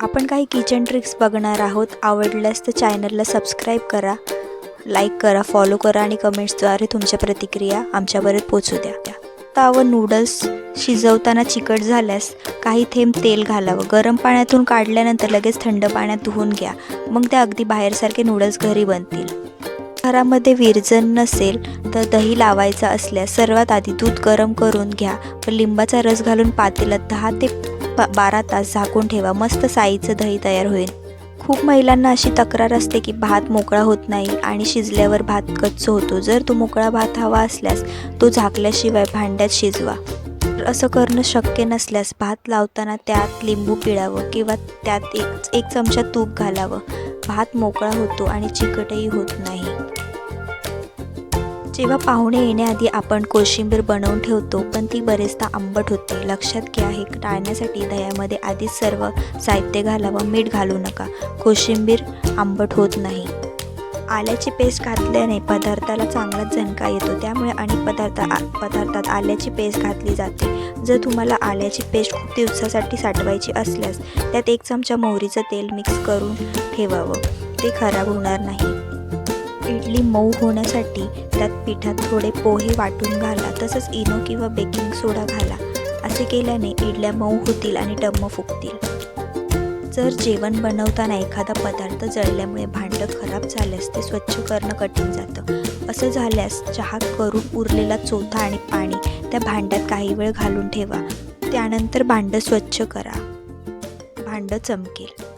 आपण काही kitchen tricks बघणार आहोत आवडल्यास तर चॅनलला सबस्क्राईब करा लाईक करा फॉलो करा आणि कमेंट्सद्वारे तुमच्या प्रतिक्रिया आमच्यापर्यंत पोचू द्या. आता व नूडल्स शिजवताना चिकट झाल्यास काही थेंब तेल घालावं. गरम पाण्यातून काढल्यानंतर लगेच थंड पाण्यात धुवून घ्या. मग ते अगदी बाहेरसारखे नूडल्स घरी बनतील. घरामध्ये विरजन नसेल तर दही लावायचा असल्यास सर्वात आधी दूध गरम करून घ्या. व लिंबाचा रस घालून पातेल्यात दहा ते बारा तास झाकून ठेवा. मस्त साईचं दही तयार होईल. खूप महिलांना अशी तक्रार असते की भात मोकळा होत नाही आणि शिजल्यावर भात कच्च होतो. जर तो मोकळा भात हवा असल्यास तो झाकल्याशिवाय भांड्यात शिजवा. तर असं करणं शक्य नसल्यास भात लावताना त्यात लिंबू पिळावं किंवा त्यात एक एक चमचा तूप घालावं. भात मोकळा होतो आणि चिकटही होत नाही. जेव्हा पाहुणे येण्याआधी आपण कोशिंबीर बनवून ठेवतो पण ती बरेचदा आंबट होते. लक्षात घ्या हे टाळण्यासाठी दह्यामध्ये आधीच सर्व साहित्य घालावं मीठ घालू नका. कोशिंबीर आंबट होत नाही. आल्याची पेस्ट घातल्याने पदार्थाला चांगलाच झणका येतो. त्यामुळे अनेक पदार्थ आ पदार्थात आल्याची पेस्ट घातली जाते. जर तुम्हाला आल्याची पेस्ट खूप दिवसासाठी साठवायची असल्यास त्यात एक चमचा मोहरीचं तेल मिक्स करून ठेवावं. ते खराब होणार नाही. इडली मऊ होण्यासाठी त्यात पिठात थोडे पोहे वाटून घाला तसंच इनो किंवा बेकिंग सोडा घाला. असे केल्याने इडल्या मऊ होतील आणि डम्म फुगतील. जर जेवण बनवताना एखादा पदार्थ जळल्यामुळे भांडं खराब झाल्यास ते स्वच्छ करणं कठीण जातं. असं झाल्यास चहा करून उरलेला चोथा आणि पाणी त्या भांड्यात काही वेळ घालून ठेवा. त्यानंतर भांडं स्वच्छ करा. भांडं चमकेल.